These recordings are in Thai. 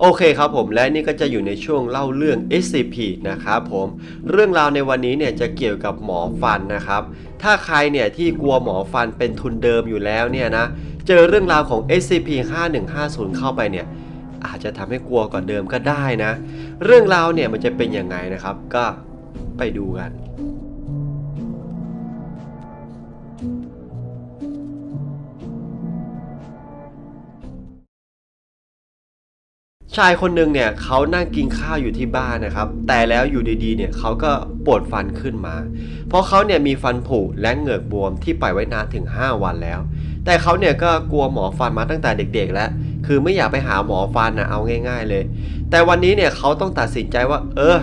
โอเคครับผมและนี่ก็จะอยู่ในช่วงเล่าเรื่อง SCP นะครับผมเรื่องราวในวันนี้เนี่ยจะเกี่ยวกับหมอฟันนะครับ ถ้าใครเนี่ยที่กลัวหมอฟันเป็นทุนเดิมอยู่แล้วเนี่ยนะเจอเรื่องราวของ SCP 5150 เข้าไปเนี่ยอาจจะทำให้กลัวกว่าเดิมก็ได้นะ เรื่องราวเนี่ยมันจะเป็นยังไงนะครับ ก็ไปดูกัน ชายคนหนึ่งเนี่ยเขานั่งกินข้าวอยู่ที่บ้านนะครับ แต่แล้วอยู่ดีๆ เนี่ยเขาก็ปวดฟันขึ้นมา เพราะเขาเนี่ยมีฟันผุและเหงือกบวมที่ปล่อยไว้นานถึง 5 วันแล้ว แต่เขาเนี่ยก็กลัวหมอฟันมาตั้งแต่เด็ก ๆ แล้ว คือไม่อยากไปหาหมอฟันนะเอาง่าย ๆ เลย แต่วันนี้เนี่ยเขาต้องตัดสินใจว่า เออ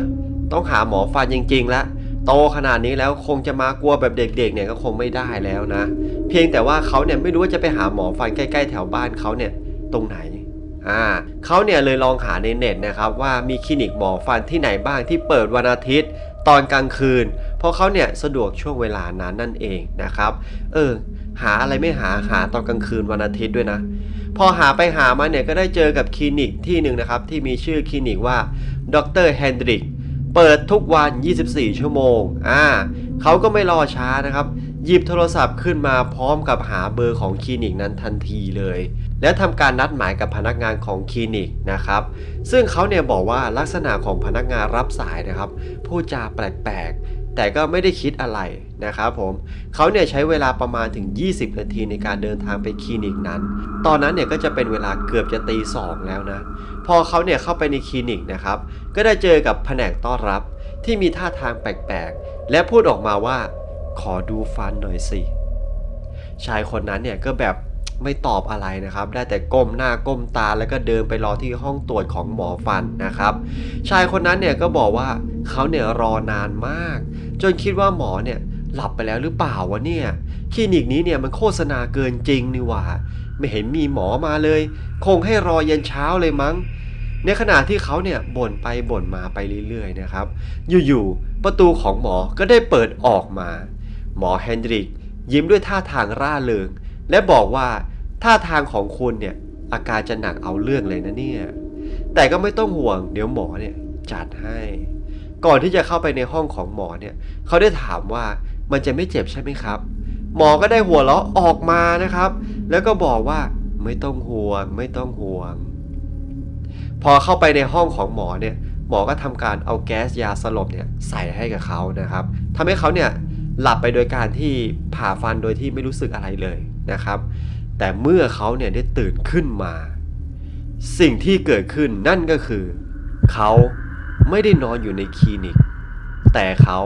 ต้องหาหมอฟันจริง ๆ แล้วโตขนาดนี้แล้วคงจะมากลัวแบบเด็กๆเนี่ยก็คงไม่ได้แล้วนะ เพียงแต่ว่าเขาเนี่ยไม่รู้ว่าจะไปหาหมอฟันใกล้ ๆ แถวบ้านเขาเนี่ยตรงไหน อ่าเขาเนี่ยเลยลองหาในเน็ตนะครับว่ามีคลินิกหมอฟันที่ไหนบ้างที่เปิดวันอาทิตย์ตอนกลางคืน เพราะเขาเนี่ยสะดวกช่วงเวลานั้นนั่นเองนะครับ เออ หาอะไรไม่หาหาตอนกลางคืนวันอาทิตย์ด้วยนะ พอหาไปหามาเนี่ยก็ได้เจอกับคลินิกที่หนึ่งนะครับ ที่มีชื่อคลินิกว่าดรแฮนดริกเปิดทุกวัน 24 ชั่วโมง อ่าเขาก็ไม่รอช้านะครับ หยิบโทรศัพท์ขึ้นมาพร้อมกับหาเบอร์ของคลินิกนั้นทันทีเลย และทำการนัดหมายกับพนักงานของคลินิกนะครับ ซึ่งเขาเนี่ยบอกว่าลักษณะของพนักงานรับสายนะครับพูดจาแปลกๆ แต่ก็ไม่ได้คิดอะไรนะครับผมเขาเนี่ยใช้เวลาประมาณถึง 20 นาทีในการเดินทางไปคลินิกนั้น ตอนนั้นเนี่ยก็จะเป็นเวลาเกือบจะตีสองแล้วนะ พอเขาเนี่ยเข้าไปในคลินิกนะครับ ก็ได้เจอกับแผนกต้อนรับที่มีท่าทางแปลกๆ และพูดออกมาว่า ขอดูฟันหน่อยสิ ชายคนนั้นเนี่ยก็แบบ ไม่ตอบอะไรนะครับ ได้แต่ก้มหน้าก้มตาแล้วก็เดินไปรอที่ห้องตรวจของหมอฟันนะครับ ชายคนนั้นเนี่ยก็บอกว่าเขาเนี่ยรอนานมาก จนคิดว่าหมอเนี่ยหลับไปแล้วหรือเปล่าวะเนี่ยคลินิกนี้เนี่ยมันโฆษณาเกินจริงนี่หว่า ไม่เห็นมีหมอมาเลย คงให้รอเยันเช้าเลยมั้ง ในขณะที่เขาเนี่ยบ่นไปบ่นมาไปเรื่อยๆนะครับ อยู่ๆประตูของหมอก็ได้เปิดออกมา หมอแฮนดริกยิ้มด้วยท่าทางร่าเริง และบอกว่าท่าทางของคุณเนี่ยอาการจะหนักเอาเรื่องเลยนะเนี่ย แต่ก็ไม่ต้องห่วงเดี๋ยวหมอเนี่ยจัดให้ ก่อนที่จะเข้าไปในห้องของหมอเนี่ยเขาได้ถามว่ามันจะไม่เจ็บใช่ไหมครับ หมอก็ได้หัวเราะออกมานะครับ แล้วก็บอกว่าไม่ต้องห่วงไม่ต้องห่วง พอเข้าไปในห้องของหมอเนี่ยหมอก็ทำการเอาแก๊สยาสลบเนี่ยใส่ให้กับเขานะครับทำให้เขาเนี่ยหลับไปโดยการที่ผ่าฟันโดยที่ไม่รู้สึกอะไรเลย นะครับ แต่เมื่อเขาเนี่ยได้ตื่นขึ้นมา สิ่งที่เกิดขึ้นนั่นก็คือ เขาไม่ได้นอนอยู่ในคลินิก แต่เขา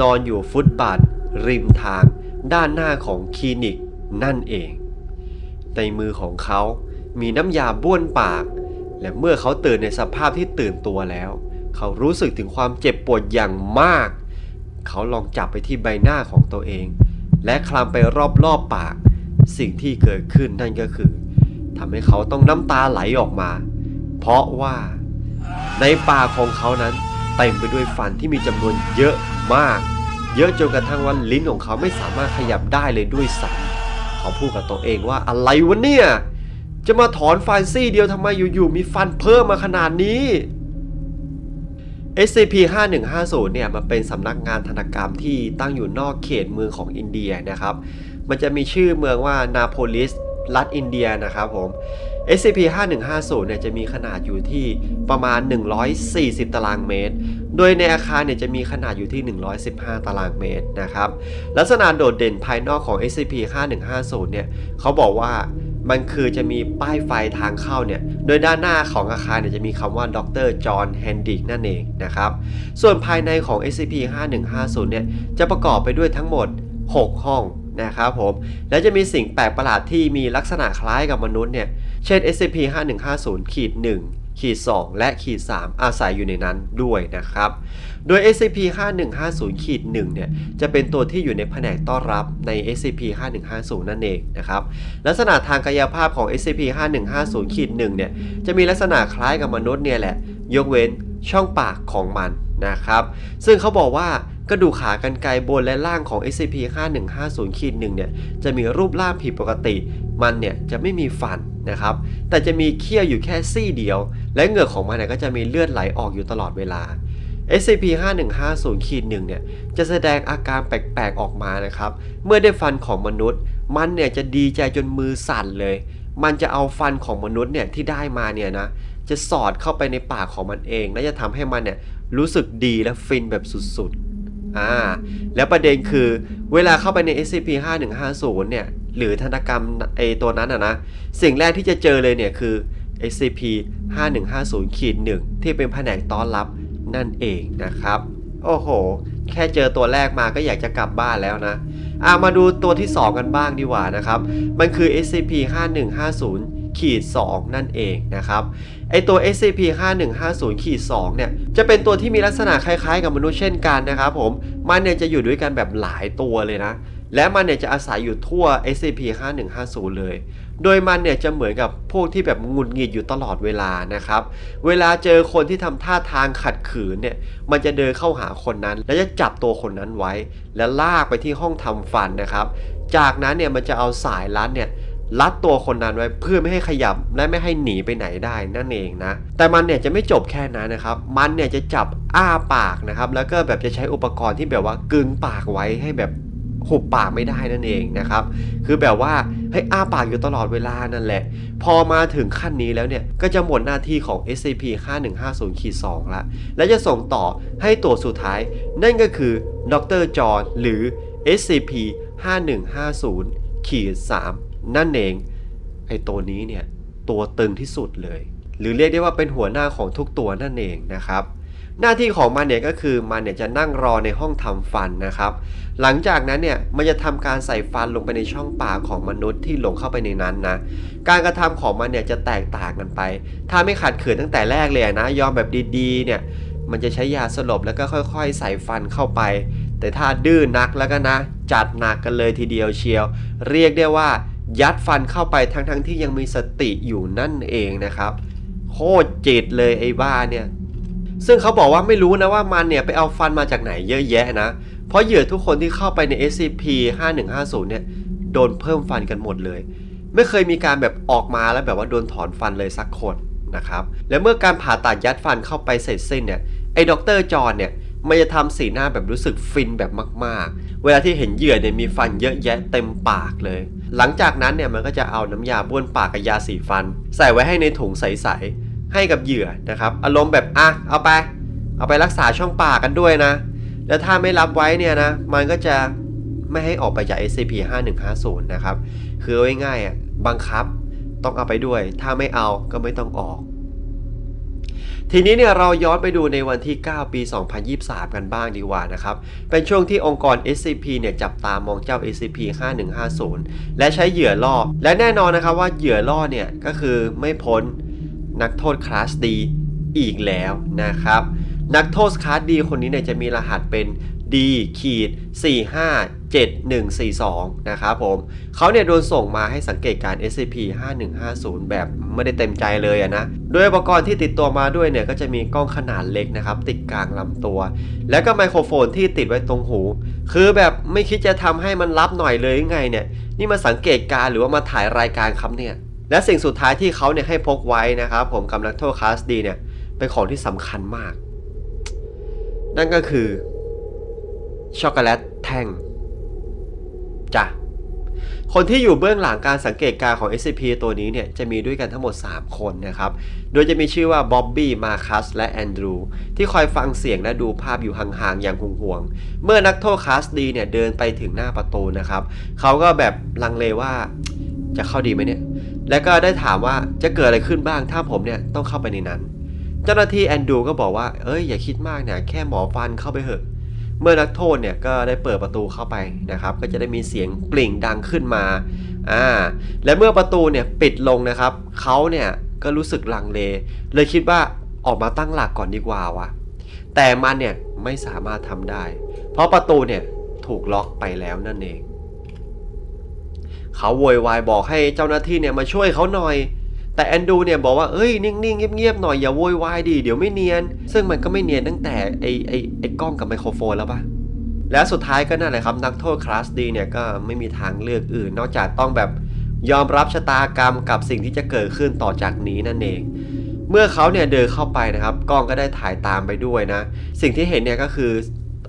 นอนอยู่ฟุตบาทริมทางด้านหน้าของคลินิกนั่นเอง ในมือของเขา มีน้ำยาบ้วนปาก และเมื่อเขาตื่นในสภาพที่ตื่นตัวแล้ว เขารู้สึกถึงความเจ็บปวดอย่างมาก เขาลองจับไปที่ใบหน้าของตัวเอง และคลำไปรอบๆปาก สิ่งที่เกิดขึ้นนั่นก็คือทำให้เขาต้องน้ำตาไหลออกมา เพราะว่าในปากของเขานั้นเต็มไปด้วยฟันที่มีจำนวนเยอะมาก เยอะจนกระทั่งว่าลิ้นของเขาไม่สามารถขยับได้เลยด้วยซ้ำเขาพูดกับตัวเองว่าอะไรวะเนี่ยจะมาถอนฟันซี่เดียวทำไมอยู่ๆมีฟันเพิ่มมาขนาดนี้ SCP-5150 เนี่ยมันเป็นสำนักงานธนกรรมที่ตั้งอยู่นอกเขตเมืองของอินเดียนะครับ มันจะมีชื่อเมืองว่านาโพลิสรัฐอินเดียนะครับผม SCP-5150 เนี่ยจะมีขนาดอยู่ที่ประมาณ 140 ตารางเมตร โดยในอาคารเนี่ยจะมีขนาดอยู่ที่ 115 ตารางเมตรนะครับ ลักษณะโดดเด่นภายนอกของ SCP-5150 เนี่ยเขาบอกว่ามันคือจะมีป้ายไฟทางเข้าเนี่ย โดยด้านหน้าของอาคารเนี่ยจะมีคำว่าดรจอห์นแฮนดิกนั่นเองนะครับ ส่วนภายในของ SCP-5150 เนี่ยจะประกอบไปด้วยทั้งหมด 6 ห้อง นะครับผม และจะมีสิ่งแปลกประหลาดที่มีลักษณะคล้ายกับมนุษย์เนี่ย เช่น SCP-5150 ขีด1ขีด2และขีด3อาศัยอยู่ในนั้นด้วยนะครับ โดย SCP-5150 ขีด1เนี่ย จะเป็นตัวที่อยู่ในแผนกต้อนรับใน SCP-5150 นั่นเองนะครับ ลักษณะทางกายภาพของ SCP-5150 ขีด1เนี่ย จะมีลักษณะคล้ายกับมนุษย์เนี่ยแหละ ยกเว้นช่องปากของมันนะครับ ซึ่งเขาบอกว่า กระดูกขากรรไกรบนและล่างของ SCP-5150-1 เนี่ยจะมีรูปร่างผิดปกติ มันเนี่ยจะไม่มีฟันนะครับ แต่จะมีเขี้ยวอยู่แค่ซี่เดียว และเหงือกของมันเนี่ยก็จะมีเลือดไหลออกอยู่ตลอดเวลา SCP-5150-1 เนี่ยจะแสดงอาการแปลกๆออกมานะครับ เมื่อได้ฟันของมนุษย์ มันเนี่ยจะดีใจจนมือสั่นเลย มันจะเอาฟันของมนุษย์เนี่ยที่ได้มาเนี่ยนะจะสอดเข้าไปในปากของมันเอง และจะทำให้มันเนี่ยรู้สึกดีและฟินแบบสุดๆ อ่าแล้วประเด็นคือเวลาเข้าไปใน SCP-5150 เนี่ยหรือธนกรรมไอตัวนั้นอะนะสิ่งแรกที่จะเจอเลยเนี่ยคือ SCP 5 1 5 0ขีด1ที่เป็นแผนกต้อนรับนั่นเองนะครับ โอ้โห แค่เจอตัวแรกมาก็อยากจะกลับบ้านแล้วนะอ่ามาดูตัวที่ 2 กันบ้างดีกว่านะครับ มันคือ SCP-5150 ขีด2นั่นเองนะครับไอตัว SCP-5150 ขีด2เนี่ยจะเป็นตัวที่มีลักษณะคล้ายๆ กับมนุษย์เช่นกันนะครับผมมันเนี่ยจะอยู่ด้วยกันแบบหลายตัวเลยนะ และมันเนี่ยจะอาศัยอยู่ทั่ว SCP-5150 เลย โดยมันเนี่ยจะเหมือนกับพวกที่แบบงุดหงิดอยู่ตลอดเวลานะครับ เวลาเจอคนที่ทำท่าทางขัดขืนเนี่ยมันจะเดินเข้าหาคนนั้น แล้วจะจับตัวคนนั้นไว้ แล้วลากไปที่ห้องทำฟันนะครับ จากนั้นเนี่ยมันจะเอาสายรัดเนี่ย ลัดตัวคนนั้นไว้เพื่อไม่ให้ขยับและไม่ให้หนีไปไหนได้นั่นเองนะ แต่มันเนี่ยจะไม่จบแค่นั้นนะครับ มันเนี่ยจะจับอ้าปากนะครับ แล้วก็แบบจะใช้อุปกรณ์ที่แบบว่ากึงปากไว้ให้แบบหุบปากไม่ได้นั่นเองนะครับ คือแบบว่าให้อ้าปากอยู่ตลอดเวลานั่นแหละ พอมาถึงขั้นนี้แล้วเนี่ย ก็จะหมดหน้าที่ของ SCP-5150-2 ละและจะส่งต่อให้ตัวสุดท้าย นั่นก็คือดรจอห์นหรือ SCP-5150-3 นั่นเองไอ้ตัวนี้เนี่ยตัวตึงที่สุดเลย หรือเรียกได้ว่าเป็นหัวหน้าของทุกตัวนั่นเองนะครับ หน้าที่ของมันเนี่ยก็คือมันเนี่ยจะนั่งรอในห้องทำฟันนะครับ หลังจากนั้นเนี่ยมันจะทำการใส่ฟันลงไปในช่องปากของมนุษย์ที่หลงเข้าไปในนั้นนะการกระทำของมันเนี่ยจะแตกต่างกันไป ถ้าไม่ขัดขืนตั้งแต่แรกเลยนะยอมแบบดีๆเนี่ยมันจะใช้ยาสลบแล้วก็ค่อย ๆ ใส่ฟันเข้าไป แต่ถ้าดื้อนักแล้วก็นะ จัดหนักกันเลยทีเดียวเชียว เรียกได้ว่า ยัดฟันเข้าไปทั้งๆที่ยังมีสติอยู่นั่นเองนะครับ โคตรจิตเลยไอ้บ้าเนี่ย ซึ่งเขาบอกว่าไม่รู้นะว่ามันเนี่ยไปเอาฟันมาจากไหนเยอะแยะนะ เพราะเหยื่อทุกคนที่เข้าไปใน SCP 5150 เนี่ยโดนเพิ่มฟันกันหมดเลย ไม่เคยมีการแบบออกมาแล้วแบบว่าโดนถอนฟันเลยสักคนนะครับ และเมื่อการผ่าตัดยัดฟันเข้าไปเสร็จสิ้นเนี่ยไอ้ด็อกเตอร์จอห์นเนี่ยมันจะทำสีหน้าแบบรู้สึกฟินแบบมาก ๆ เวลาที่เห็นเหยื่อเนี่ยมีฟันเยอะแยะเต็มปากเลย หลังจากนั้นเนี่ยมันก็จะเอาน้ำยาบ้วนปากกับยาสีฟัน ใส่ไว้ให้ในถุงใสๆให้กับเหยื่อนะครับอารมณ์แบบอะเอาไป เอาไปรักษาช่องปากกันด้วยนะ แล้วถ้าไม่รับไว้เนี่ยนะมันก็จะไม่ให้ออกไปจาก SCP-5150 นะครับคือง่ายๆอะบังคับต้องเอาไปด้วย ถ้าไม่เอาก็ไม่ต้องออก ทีนี้เนี่ยเราย้อนไปดูในวันที่ 9 ปี 2023 กันบ้างดีกว่านะครับ เป็นช่วงที่องค์กร SCP เนี่ยจับตามองเจ้า SCP-5150 และใช้เหยื่อล่อ และแน่นอนนะครับว่าเหยื่อล่อเนี่ยก็คือไม่พ้นนักโทษคลาสดีอีกแล้วนะครับ นักโทษคลาสดีคนนี้เนี่ยจะมีรหัสเป็น D ขีด457142 นะครับผมเขาเนี่ยโดนส่งมาให้สังเกตการ SCP 5150 แบบไม่ได้เต็มใจเลยอะนะโดยอุปกรณ์ที่ติดตัวมาด้วยเนี่ยก็จะมีกล้องขนาดเล็กนะครับ ติดกลางลำตัว แล้วก็ไมโครโฟนที่ติดไว้ตรงหู คือแบบไม่คิดจะทำให้มันรับหน่อยเลยยังไงเนี่ย นี่มาสังเกตการหรือว่ามาถ่ายรายการครับเนี่ย และสิ่งสุดท้ายที่เขาเนี่ยให้พกไว้นะครับผมกับนักโทษคลาสดีเนี่ยเป็นของที่สำคัญมาก นั่นก็คือ ช็อกโกแลตแท่งจ้ะคนที่อยู่เบื้องหลังการสังเกตการของ SCP ตัวนี้เนี่ยจะมีด้วยกันทั้งหมด 3 คนนะครับ โดยจะมีชื่อว่าบ๊อบบี้ มาคัส และแอนดรู ที่คอยฟังเสียงและดูภาพอยู่ห่างๆ อย่างห่วงๆ เมื่อนักโทษคลาสดีเนี่ยเดินไปถึงหน้าประตูนะครับ เขาก็แบบลังเลว่าจะเข้าดีไหมเนี่ย และก็ได้ถามว่าจะเกิดอะไรขึ้นบ้างถ้าผมเนี่ยต้องเข้าไปในนั้น เจ้าหน้าที่แอนดรูก็บอกว่า เอ้ยอย่าคิดมากเนี่ยแค่หมอฟันเข้าไปเถอะ เมื่อนักโทษเนี่ยก็ได้เปิดประตูเข้าไปนะครับ ก็จะได้มีเสียงปริ่งดังขึ้นมาอ่าและเมื่อประตูเนี่ยปิดลงนะครับเขาเนี่ยก็รู้สึกลังเล เลยคิดว่าออกมาตั้งหลักก่อนดีกว่าวะแต่มันเนี่ยไม่สามารถทำได้ เพราะประตูเนี่ยถูกล็อกไปแล้วนั่นเองเขาโวยวายบอกให้เจ้าหน้าที่เนี่ยมาช่วยเขาหน่อย แต่แอนดูเนี่ยบอกว่าเอ้ยนิ่งๆเงียบๆหน่อยอย่าโวยวายดิเดี๋ยวไม่เนียน ซึ่งมันก็ไม่เนียนตั้งแต่ไอไอไอกล้องกับไมโครโฟนแล้วปะและสุดท้ายก็นั่นแหละครับนักโทษคลาสดีเนี่ยก็ไม่มีทางเลือกอื่น นอกจากต้องแบบยอมรับชะตากรรมกับสิ่งที่จะเกิดขึ้นต่อจากนี้นั่นเอง เมื่อเขาเนี่ยเดินเข้าไปนะครับกล้องก็ได้ถ่ายตามไปด้วยนะ สิ่งที่เห็นเนี่ยก็คือ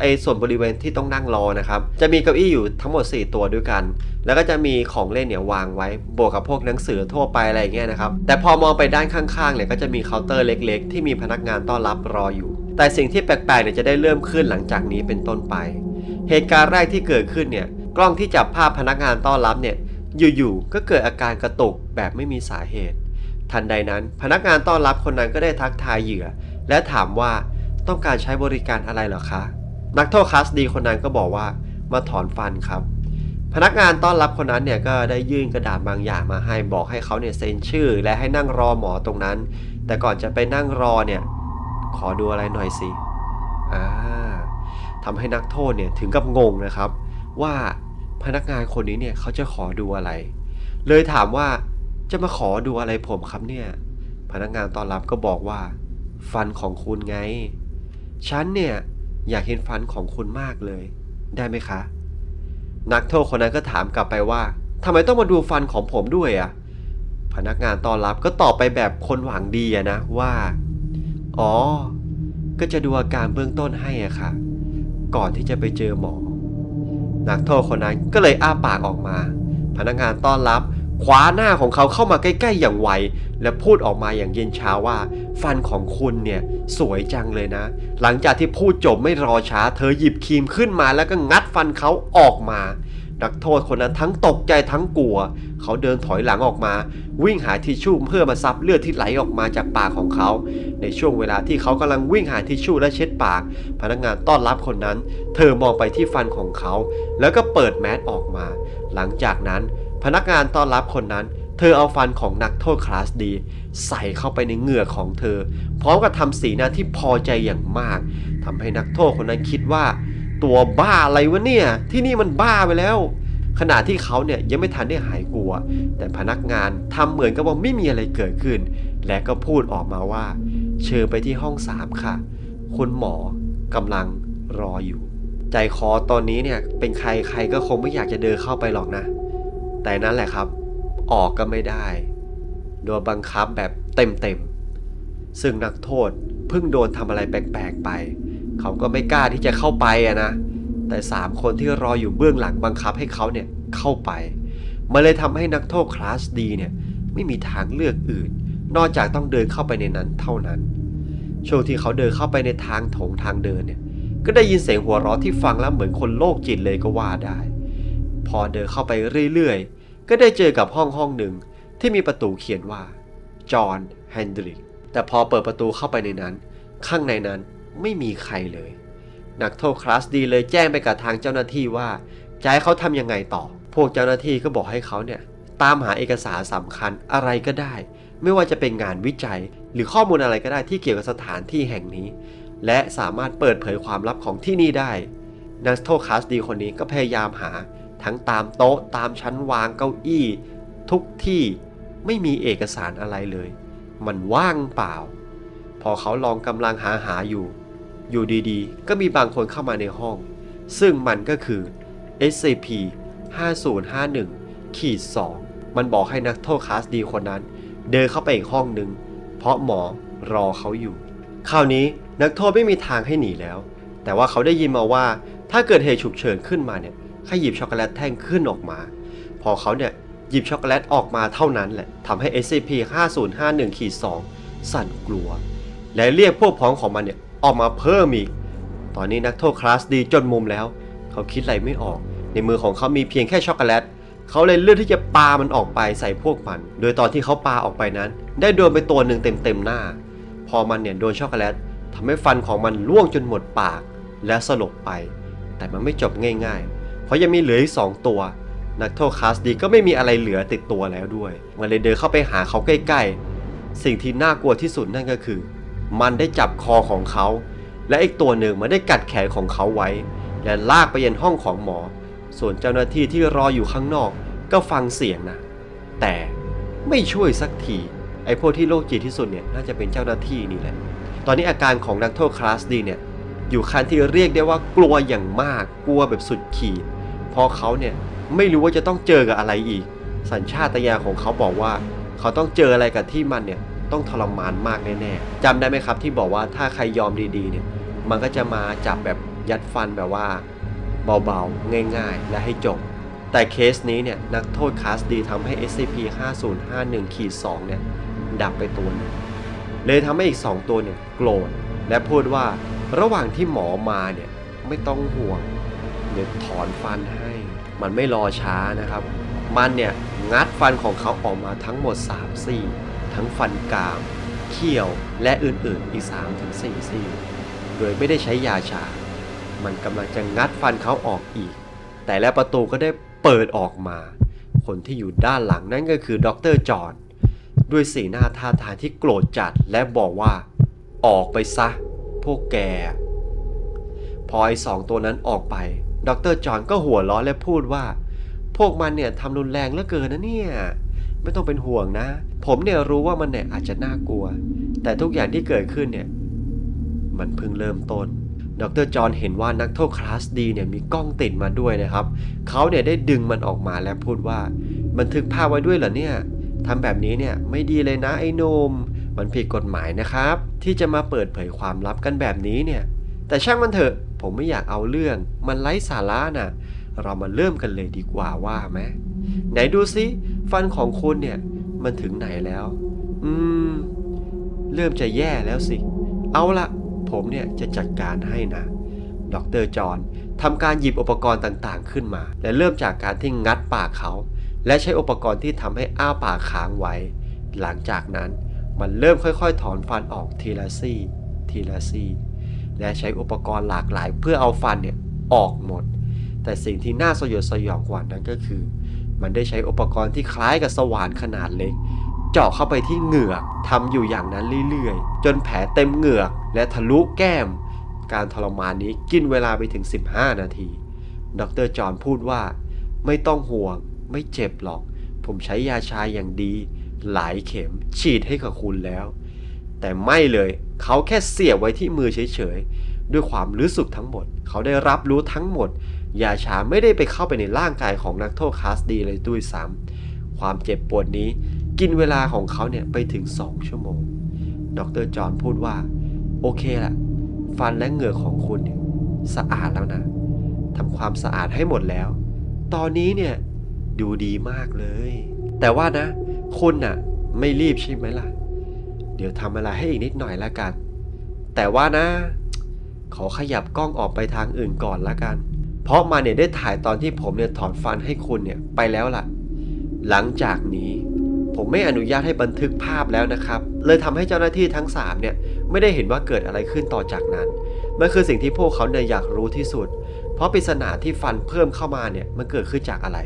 ไอ้ส่วนบริเวณที่ต้องนั่งรอนะครับ จะมีเก้าอี้อยู่ทั้งหมด 4 ตัวด้วยกัน แล้วก็จะมีของเล่นเนี่ยวางไว้ บวกกับพวกหนังสือทั่วไปอะไรเงี้ยนะครับ แต่พอมองไปด้านข้างๆเนี่ยก็จะมีเคาน์เตอร์เล็ก ๆ ที่มีพนักงานต้อนรับรออยู่ แต่สิ่งที่แปลกๆเนี่ยจะได้เริ่มขึ้นหลังจากนี้เป็นต้นไป เหตุการณ์แรกที่เกิดขึ้นเนี่ย กล้องที่จับภาพพนักงานต้อนรับเนี่ย อยู่ๆ ก็เกิดอาการกระตุกแบบไม่มีสาเหตุ ทันใดนั้นพนักงานต้อนรับคนนั้นก็ได้ทักทายเหยื่อ และถามว่าต้องการใช้บริการอะไรเหรอคะ นักโทษคลาสดีคนนั้นก็บอกว่ามาถอนฟันครับ พนักงานต้อนรับคนนั้นเนี่ยก็ได้ยื่นกระดาษบางอย่างมาให้บอกให้เขาเนี่ยเซ็นชื่อ และให้นั่งรอหมอตรงนั้น แต่ก่อนจะไปนั่งรอเนี่ยขอดูอะไรหน่อยสิอ่าทำให้นักโทษเนี่ยถึงกับงงนะครับ ว่าพนักงานคนนี้เนี่ยเขาจะขอดูอะไร เลยถามว่าจะมาขอดูอะไรผมครับเนี่ย พนักงานต้อนรับก็บอกว่า ฟันของคุณไง ฉันเนี่ย อยากเห็นฟันของคุณมากเลย ได้ไหมคะ นักโทษคนนั้นก็ถามกลับไปว่าทำไมต้องมาดูฟันของผมด้วยอะ่ะ พนักงานต้อนรับก็ตอบไปแบบคนหวังดีอะนะว่า อ๋อ ก็จะดูอาการเบื้องต้นให้อะค่ะ ก่อนที่จะไปเจอหมอ นักโทษคนนั้นก็เลยอ้าปากออกมา พนักงานต้อนรับ คว้าหน้าของเขาเข้ามาใกล้ ๆ อย่างไว และพูดออกมาอย่างเย็นชาว่า ฟันของคุณเนี่ยสวยจังเลยนะ หลังจากที่พูดจบไม่รอช้า เธอหยิบครีมขึ้นมาแล้วก็งัดฟันเขาออกมานักโทษคนนั้นทั้งตกใจทั้งกลัว เขาเดินถอยหลังออกมา วิ่งหาทิชชู่เพื่อมาซับเลือดที่ไหลออกมาจากปากของเขา ในช่วงเวลาที่เขากำลังวิ่งหาทิชชู่และเช็ดปาก พนักงานต้อนรับคนนั้น เธอมองไปที่ฟันของเขา แล้วก็เปิดแมสออกมา หลังจากนั้น พนักงานต้อนรับคนนั้น เธอเอาฟันของนักโทษคลาสดี ใส่เข้าไปในเหงือกของเธอ พร้อมกับทำสีหน้าที่พอใจอย่างมากทำให้นักโทษคนนั้นคิดว่า ตัวบ้าอะไรวะเนี่ย ที่นี่มันบ้าไปแล้ว ขณะที่เขาเนี่ยยังไม่ทันได้หายกลัว แต่พนักงานทำเหมือนกับว่าไม่มีอะไรเกิดขึ้น และก็พูดออกมาว่า เชิญไปที่ห้องสามค่ะคุณหมอกำลังรออยู่ ใจคอตอนนี้เนี่ยเป็นใครใครก็คงไม่อยากจะเดินเข้าไปหรอกนะ แต่นั่นแหละครับ ออกก็ไม่ได้โดนบังคับแบบเต็มๆ ซึ่งนักโทษเพิ่งโดนทำอะไรแปลกๆไป เขาก็ไม่กล้าที่จะเข้าไปอะนะ แต่สามคนที่รออยู่เบื้องหลังบังคับให้เขาเนี่ยเข้าไปมันเลยทำให้นักโทษคลาสดีเนี่ยไม่มีทางเลือกอื่น นอกจากต้องเดินเข้าไปในนั้นเท่านั้น ช่วงที่เขาเดินเข้าไปในทางโถงทางเดินเนี่ย ก็ได้ยินเสียงหัวเราะที่ฟังแล้วเหมือนคนโรคจิตเลยก็ว่าได้ พอเดินเข้าไปเรื่อยๆ ก็ได้เจอกับห้องห้องหนึ่งที่มีประตูเขียนว่าจอห์นแฮนดริกแต่พอเปิดประตูเข้าไปในนั้น ข้างในนั้นไม่มีใครเลย นักโทษคลาสดีเลยแจ้งไปกับทางเจ้าหน้าที่ว่าจะให้เขาทำยังไงต่อ พวกเจ้าหน้าที่ก็บอกให้เขาเนี่ยตามหาเอกสารสำคัญอะไรก็ได้ ไม่ว่าจะเป็นงานวิจัย หรือข้อมูลอะไรก็ได้ที่เกี่ยวกับสถานที่แห่งนี้ และสามารถเปิดเผยความลับของที่นี่ได้ นักโทษคลาสดีคนนี้ก็พยายามหา ทั้งตามโต๊ะตามชั้นวางเก้าอี้ ทุกที่ไม่มีเอกสารอะไรเลย มันว่างเปล่า พอเขาลองกำลังหาหาอยู่ อยู่ดีๆ ก็มีบางคนเข้ามาในห้อง ซึ่งมันก็คือ SCP 5051ขีด2มันบอกให้นักโทษคลาสดีคนนั้น เดินเข้าไปอีกห้องหนึ่งเพราะหมอรอเขาอยู่ คราวนี้นักโทษไม่มีทางให้หนีแล้ว แต่ว่าเขาได้ยินมาว่าถ้าเกิดเหตุฉุกเฉินขึ้นมาเนี่ย ให้หยิบช็อกโกแลตแท่งขึ้นออกมา พอเขาเนี่ยหยิบช็อกโกแลตออกมาเท่านั้นแหละทำให้ SCP 5051ขีด2สั่นกลัว และเรียกพวกพ้องของมันเนี่ยออกมาเพิ่มอีก ตอนนี้นักโทษคลาสดีจนมุมแล้ว เขาคิดอะไรไม่ออก ในมือของเขามีเพียงแค่ช็อกโกแลตเขาเลยเลือกที่จะปามันออกไปใส่พวกมัน โดยตอนที่เขาปาออกไปนั้น ได้โดนไปตัวหนึ่งเต็มๆหน้า พอมันเนี่ยโดนช็อกโกแลตทำให้ฟันของมันร่วงจนหมดปาก และสลบไป แต่มันไม่จบง่าย ๆ ราะยังมีเหลืออีกสองตัว นักโทษคลาสดีก็ไม่มีอะไรเหลือติดตัวแล้วด้วยมันเลยเดินเข้าไปหาเขาใกล้ๆ สิ่งที่น่ากลัวที่สุดนั่นก็คือ มันได้จับคอของเขา และอีกตัวหนึ่งมันได้กัดแขนของเขาไว้ และลากไปยันห้องของหมอ ส่วนเจ้าหน้าที่ที่รออยู่ข้างนอกก็ฟังเสียงนะ แต่ไม่ช่วยสักทีไอ้พวกที่โรคจิตที่สุดเนี่ยน่าจะเป็นเจ้าหน้าที่นี่แหละ ตอนนี้อาการของนักโทษคลาสดีเนี่ยอยู่ขั้นที่เรียกได้ว่ากลัวอย่างมากกลัวแบบสุดขีด เพราะเขาเนี่ยไม่รู้ว่าจะต้องเจอกับอะไรอีก สัญชาตญาณของเขาบอกว่า เขาต้องเจออะไรกับที่มันเนี่ยต้องทรมานมากแน่ๆจำได้ไหมครับที่บอกว่าถ้าใครยอมดีๆเนี่ยมันก็จะมาจับแบบยัดฟันแบบว่า เบาๆ ง่ายๆ และให้จบ แต่เคสนี้เนี่ยนักโทษคาสดีทำให้ SCP 5051ขีด2เนี่ยดับไปตัวนึงเลยทำให้อีก 2 ตัวเนี่ยโกรธและพูดว่าระหว่างที่หมอมาเนี่ยไม่ต้องห่วง เดี๋ยวถอนฟันให้ มันไม่รอช้านะครับ มันเนี่ยงัดฟันของเขาออกมาทั้งหมด 3 ซี่ ทั้งฟันกราม เขี้ยว และอื่นๆ อีก3-4ซี่ โดยไม่ได้ใช้ยาชา มันกำลังจะงัดฟันเขาออกอีก แต่แล้วประตูก็ได้เปิดออกมา คนที่อยู่ด้านหลังนั่นก็คือดรจอห์นด้วยสีหน้าท่าทางที่โกรธจัดและบอกว่า ออกไปซะ พวกแก พอไอ้สองตัวนั้นออกไป ดรจอห์นก็หัวเราะและพูดว่า พวกมันเนี่ยทำรุนแรงเหลือเกินนะเนี่ย ไม่ต้องเป็นห่วงนะ ผมเนี่ยรู้ว่ามันเนี่ยอาจจะน่ากลัว แต่ทุกอย่างที่เกิดขึ้นเนี่ย มันเพิ่งเริ่มต้นดรจอห์นเห็นว่านักโทษคลาสดีเนี่ยมีกล้องติดมาด้วยนะครับ เขาเนี่ยได้ดึงมันออกมาและพูดว่า บันทึกภาพไว้ด้วยเหรอเนี่ยทำแบบนี้เนี่ยไม่ดีเลยนะไอ้นม มันผิดกฎหมายนะครับ ที่จะมาเปิดเผยความลับกันแบบนี้เนี่ย แต่ช่างมันเถอะ ผมไม่อยากเอาเรื่อง มันไร้สาระน่ะ เรามาเริ่มกันเลยดีกว่าว่าไหมไหนดูซิ ฟันของคุณเนี่ย มันถึงไหนแล้ว อืม เริ่มจะแย่แล้วสิ เอาละผมเนี่ยจะจัดการให้นะดรจอห์นทำการหยิบอุปกรณ์ต่างๆขึ้นมา และเริ่มจากการที่งัดปากเขา และใช้อุปกรณ์ที่ทำให้อ้าปากค้างไว้ หลังจากนั้นมันเริ่มค่อยๆ ถอนฟันออกทีละซี่ ทีละซี่ และใช้อุปกรณ์หลากหลาย เพื่อเอาฟันเนี่ยออกหมด แต่สิ่งที่น่าสยดสยองกว่านั้นก็คือ มันได้ใช้อุปกรณ์ที่คล้ายกับสว่านขนาดเล็ก เจาะเข้าไปที่เหงือกทำอยู่อย่างนั้นเรื่อยๆ จนแผลเต็มเหงือกและทะลุแก้ม การทรมานนี้กินเวลาไปถึง 15 นาที ดรจอห์นพูดว่า ไม่ต้องห่วง ไม่เจ็บหรอก ผมใช้ยาชาอย่างดี หลายเข็มฉีดให้กับคุณแล้ว แต่ไม่เลยเขาแค่เสียบไว้ที่มือเฉยๆ ด้วยความรู้สึกทั้งหมด เขาได้รับรู้ทั้งหมด ยาชาไม่ได้ไปเข้าไปในร่างกายของนักโทษคลาสดีเลยด้วยซ้ำความเจ็บปวดนี้กินเวลาของเขาเนี่ยไปถึง 2 ชั่วโมง ดรจอห์นพูดว่า โอเคละฟันและเหงือกของคุณเนี่ยสะอาดแล้วนะทำความสะอาดให้หมดแล้ว ตอนนี้เนี่ยดูดีมากเลย แต่ว่านะ คุณน่ะ ไม่รีบใช่ไหมล่ะ ดี๋ยวทำอะไรให้อีกนิดหน่อยละกัน แต่ว่านะ ขอขยับกล้องออกไปทางอื่นก่อนละกัน เพราะมันเนี่ยได้ถ่ายตอนที่ผมเนี่ยถอนฟันให้คุณเนี่ยไปแล้วล่ะ หลังจากนี้ผมไม่อนุญาตให้บันทึกภาพแล้วนะครับ เลยทำให้เจ้าหน้าที่ทั้ง 3 เนี่ย ไม่ได้เห็นว่าเกิดอะไรขึ้นต่อจากนั้น มันคือสิ่งที่พวกเขาเนี่ยอยากรู้ที่สุด เพราะปริศนาที่ฟันเพิ่มเข้ามาเนี่ยมันเกิดขึ้นจากอะไร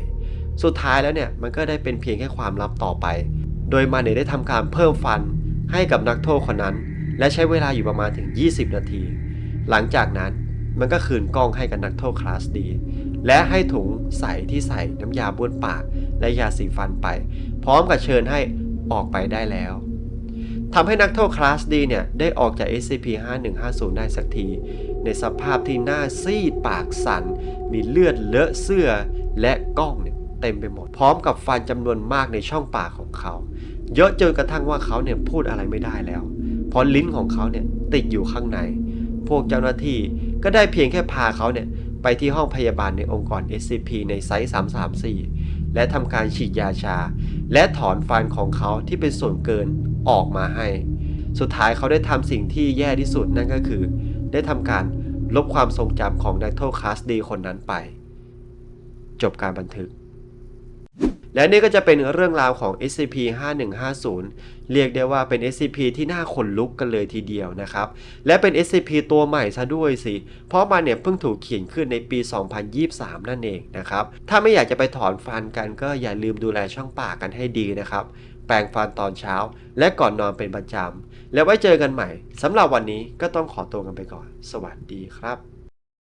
สุดท้ายแล้วเนี่ยมันก็ได้เป็นเพียงแค่ความลับต่อไป โดยมันเนี่ยได้ทำการเพิ่มฟัน ให้กับนักโทษคนนั้น และใช้เวลาอยู่ประมาณถึง 20 นาที หลังจากนั้นมันก็คืนกล้องให้กับนักโทษคลาสดี และให้ถุงใส่ที่ใส่น้ำยาบ้วนปาก และยาสีฟันไป พร้อมกับเชิญให้ออกไปได้แล้วทำให้นักโทษคลาสดีเนี่ย ได้ออกจาก SCP-5150 ได้สักที ในสภาพที่หน้าซีดปากสั่น มีเลือดเลอะเสื้อและกล้องเนี่ยเต็มไปหมด พร้อมกับฟันจำนวนมากในช่องปากของเขา เยอะจนกระทั่งว่าเขาเนี่ยพูดอะไรไม่ได้แล้ว เพราะลิ้นของเขาเนี่ยติดอยู่ข้างใน พวกเจ้าหน้าที่ก็ได้เพียงแค่พาเขาเนี่ยไปที่ห้องพยาบาลในองค์กร SCP ในไซต์334 และทำการฉีดยาชา และถอนฟันของเขาที่เป็นส่วนเกินออกมาให้ สุดท้ายเขาได้ทำสิ่งที่แย่ที่สุดนั่นก็คือ ได้ทำการลบความทรงจำของนักโทษคลาสดีคนนั้นไป จบการบันทึก และนี่ก็จะเป็นเรื่องราวของ SCP-5150 เรียกได้ว่าเป็น SCP ที่น่าขนลุกกันเลยทีเดียวนะครับ และเป็น SCP ตัวใหม่ซะด้วยสิ เพราะมันเนี่ยเพิ่งถูกเขียนขึ้นในปี 2023 นั่นเองนะครับ ถ้าไม่อยากจะไปถอนฟันกันก็อย่าลืมดูแลช่องปากกันให้ดีนะครับ แปรงฟันตอนเช้า และก่อนนอนเป็นประจำ แล้วไว้เจอกันใหม่สำหรับวันนี้ก็ต้องขอตัวกันไปก่อน สวัสดีครับ